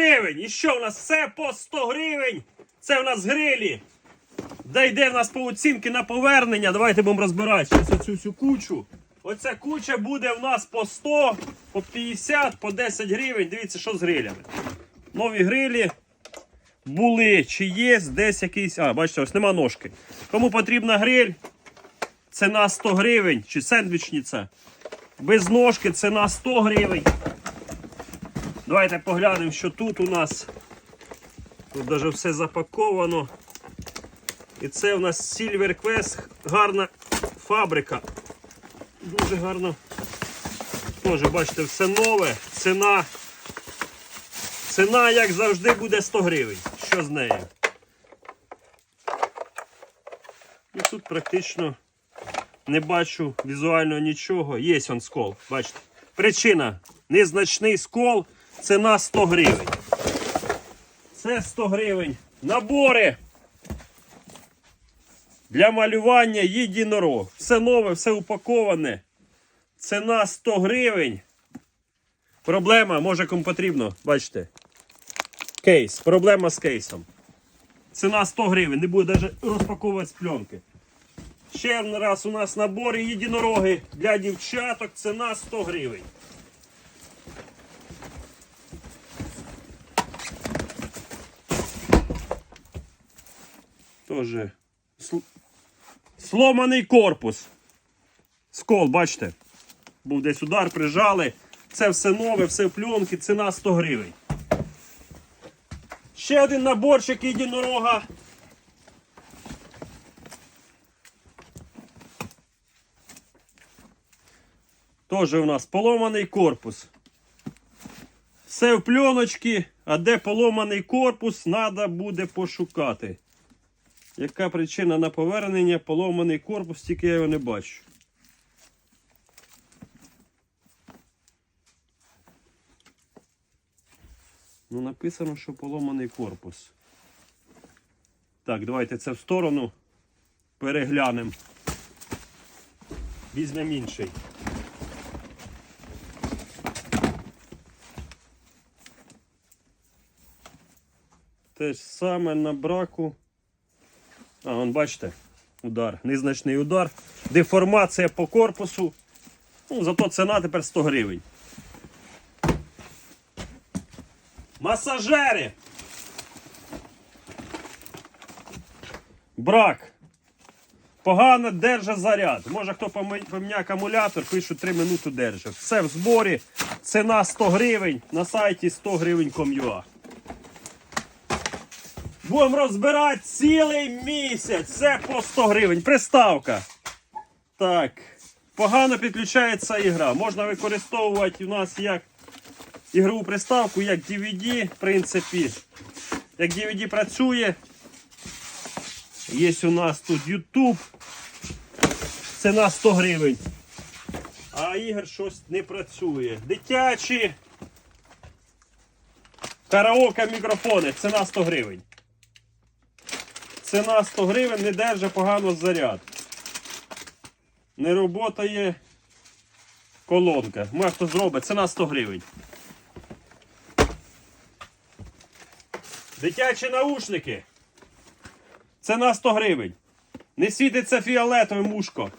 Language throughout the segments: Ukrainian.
гривень. І що у нас? Все по 100 гривень. Це у нас грилі. Де йде в нас по оцінки на повернення. Давайте будемо розбирати Щас оцю всю кучу. Оця куча буде в нас по 100, по 50, по 10 гривень. Дивіться, що з грилями. Нові грилі були, чи є десь якийсь. А, бачите, ось нема ножки. Кому потрібна гриль, ціна 100 гривень, чи сендвічниця. Без ножки ціна 100 гривень. Давайте поглянемо, що тут у нас. Тут навіть все запаковано. І це у нас Silver Quest, гарна фабрика. Дуже гарно. Теж, бачите, все нове. Ціна. Ціна, як завжди, буде 100 гривень. Що з нею? І тут практично не бачу візуально нічого. Є он скол. Бачите. Причина. Незначний скол. Ціна 100 гривень. Це 100 гривень. Набори. Для малювання єдинорог. Все нове, все упаковане. Ціна 100 гривень. Проблема, може кому потрібно, бачите. Кейс. Проблема з кейсом. Ціна 100 гривень. Не буде навіть розпаковувати з пленки. Ще раз у нас набори єдинороги для дівчаток. Ціна 100 гривень. Сл- сломаний корпус. Скол, бачите? Був десь удар, прижали. Це все нове, все в пленки, ціна 100 гривень. Ще один наборчик єдинорога. Тоже у нас поломаний корпус. Все в пленочці, а де поломаний корпус, треба буде пошукати. Яка причина на повернення? Поломаний корпус, тільки я його не бачу. Ну, написано, що поломаний корпус. Так, давайте це в сторону переглянемо. Візьмемо інший. Те ж саме на браку. А, вон бачите, удар, незначний удар. Деформація по корпусу. Ну, зато ціна тепер 100 гривень. Масажери. Брак. Погано держить заряд. Може хто поміняє акумулятор, пишуть 3 минути держить. Все в зборі. Ціна 100 гривень. На сайті 100 гривень ком'юа. Будемо розбирати цілий місяць. Це по 100 гривень. Приставка. Так. Погано підключається ігра. Можна використовувати у нас як ігрову приставку, як DVD, в принципі. Як DVD працює. Є у нас тут YouTube. Ціна 100 гривень. А ігор щось не працює. Дитячі. Караоке мікрофони. Ціна 100 гривень. Ціна 100 гривень, не держить погано заряд. Не роботає колонка. Може хто зробить, ціна 100 гривень. Дитячі наушники. Ціна 100 гривень. Не світиться фіолетове мушко.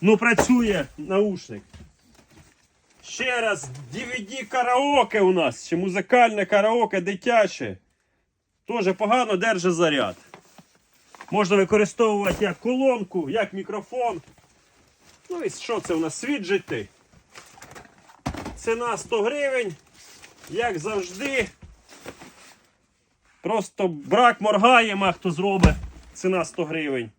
Ну працює наушник. Ще раз, DVD караоке у нас. Чи музикальне караоке дитяче. Теж погано держить заряд. Можна використовувати як колонку, як мікрофон. Ну і що це у нас? Свіджити. Ціна 100 гривень. Як завжди. Просто брак моргаємо, а хто зробить. Ціна 100 гривень.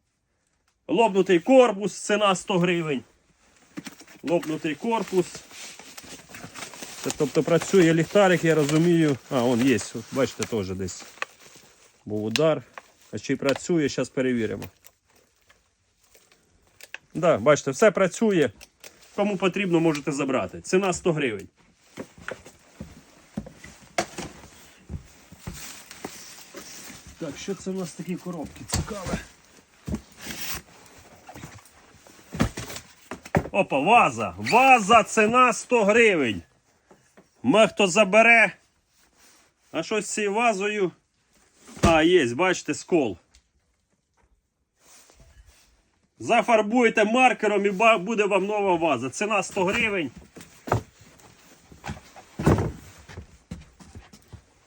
Лобнутий корпус, ціна 100 гривень. Лобнутий корпус. Це, тобто працює ліхтарик, я розумію. А, он є. Бачите, теж десь був удар. А чи працює, зараз перевіримо. Да, бачите, все працює. Кому потрібно, можете забрати. Ціна 100 гривень. Так, що це у нас такі коробки? Цікаве. Опа, ваза. Ваза, ціна 100 гривень. Ме хто забере, А щось з цією вазою. А, є, бачите, скол. Зафарбуєте маркером і буде вам нова ваза. Ціна 100 гривень.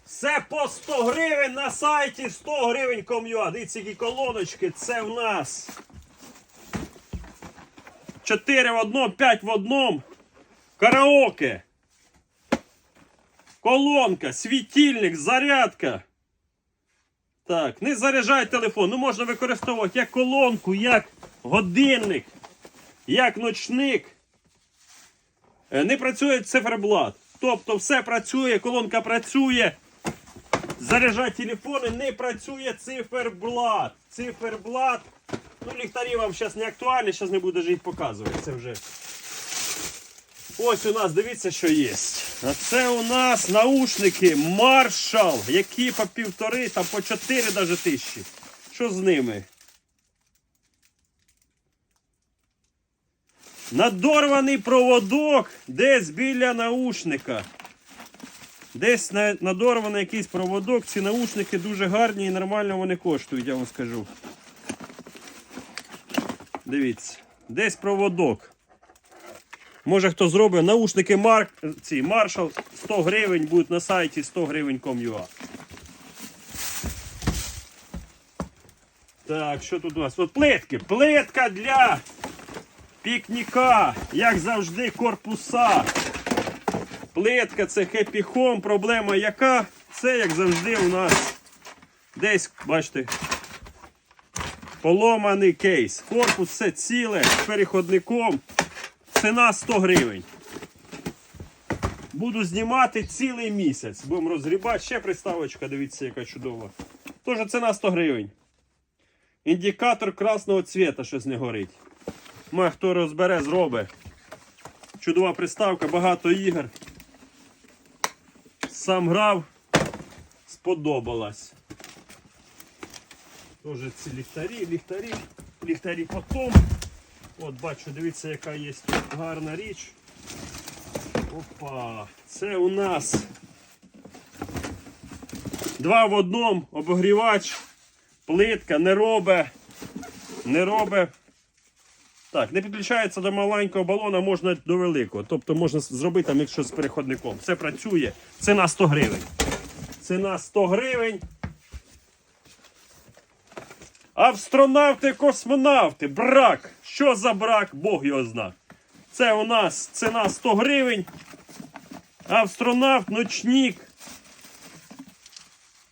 Все по 100 гривень на сайті 100 гривень ком'юа. Дивіться, які колоночки. Це в нас 4 в одному, 5 в одному. Караоке. Колонка, світильник, зарядка. Так, не заряджай телефон. Ну можна використовувати як колонку, як годинник, як ночник. Е, Не працює циферблат. Тобто все працює, колонка працює. Заряджати телефони не працює циферблат. Циферблат. Ну, ліхтарі вам зараз не актуальні, зараз не буду їх показувати. Це вже. Ось у нас, дивіться, що є. А це у нас наушники Marshall, які по півтори та по чотири даже тисячі. Що з ними? Надорваний проводок десь біля наушника. Десь надорваний якийсь проводок. Ці наушники дуже гарні і нормально вони коштують, я вам скажу. Дивіться. Десь проводок. Може хто зробить наушники Марк, ці Marshall 100 гривень будуть на сайті 100 гривень.com.ua. Так, що тут у нас? От плитки. Плитка для пікніка. Як завжди, корпуса. Плитка це Happy Home. Проблема яка? Це, як завжди, у нас десь, бачите, поломаний кейс. Корпус все ціле з переходником. Ціна 100 гривень. Буду знімати цілий місяць. Будемо розгрібати. Ще приставочка, дивіться, яка чудова. Тож ціна 100 гривень. Індикатор красного цвіта щось не горить. Ма хто розбере, зробить. Чудова приставка, багато ігор. Сам грав, сподобалась. Тоже ці ліхтарі, ліхтарі, ліхтарі потом. От бачу, дивіться, яка є гарна річ. Опа, це у нас два в одному обогрівач, плитка, не робе, не робе. Так, не підключається до маленького балона, можна до великого. Тобто можна зробити там якщо з переходником. Все працює. Ціна 100 гривень. Ціна 100 гривень. Астронавти, космонавти, брак. Що за брак? Бог його зна. Це у нас ціна 100 гривень. Астронавт, ночник.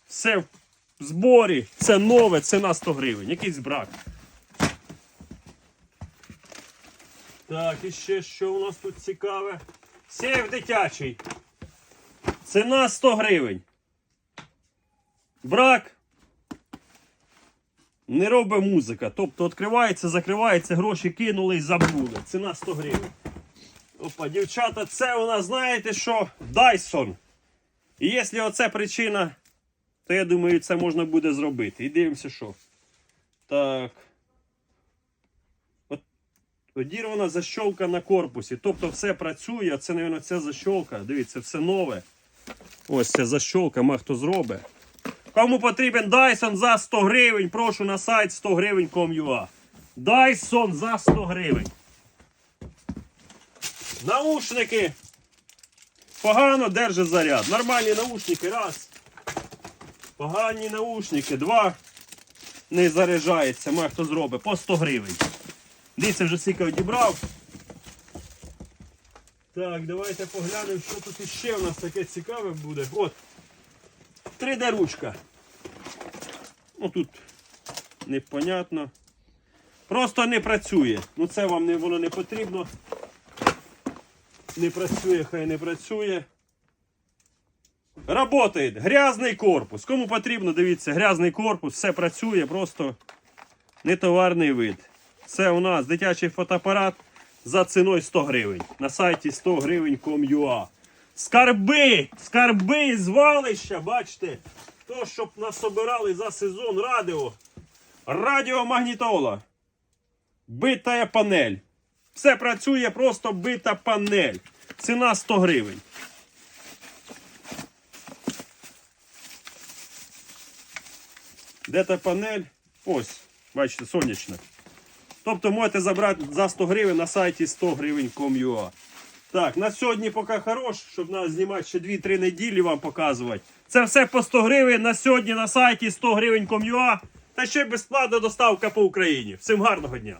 Все в зборі. Це нове, ціна 100 гривень. Якийсь брак. Так, і ще що у нас тут цікаве? Сейф дитячий. Ціна 100 гривень. Брак. Не робить музика. Тобто відкривається, закривається, гроші кинули і забули. Ціна 100 гривень. Опа, дівчата, це у нас, знаєте що? Dyson. І якщо оце причина, то я думаю, це можна буде зробити. І дивимося, що. Так. Одірвана защолка на корпусі. Тобто все працює, це, мабуть, ця защолка. Дивіться, все нове. Ось ця защолка, ма хто зробить. Кому потрібен Dyson за 100 гривень, прошу на сайт 100 гривень.com.ua. Dyson за 100 гривень. Наушники. Погано держить заряд. Нормальні наушники. Раз. Погані наушники. Два. Не заряджається. Ма хто зробить. По 100 гривень. Дивіться, вже скільки одібрав. Так, давайте поглянемо, що тут іще у нас таке цікаве буде. От. 3D ручка. Ну тут непонятно. Просто не працює. Ну це вам не, воно не потрібно. Не працює, хай не працює. Работає. Грязний корпус. Кому потрібно, дивіться, грязний корпус, все працює, просто нетоварний вид. Це у нас дитячий фотоапарат за ціною 100 гривень. На сайті 100 гривень.com.ua. Скарби! Скарби і звалища, бачите? То, щоб нас собирали за сезон радіо. Радіомагнітола. Бита панель. Все працює, просто бита панель. Ціна 100 гривень. Де та панель? Ось, бачите, сонячна. Тобто можете забрати за 100 гривень на сайті 100 гривень.com.ua. Так, на сьогодні поки хорош, щоб нас знімати ще 2-3 неділі вам показувати. Це все по 100 гривень на сьогодні на сайті 100 гривень.com.ua та ще безплатна доставка по Україні. Всім гарного дня!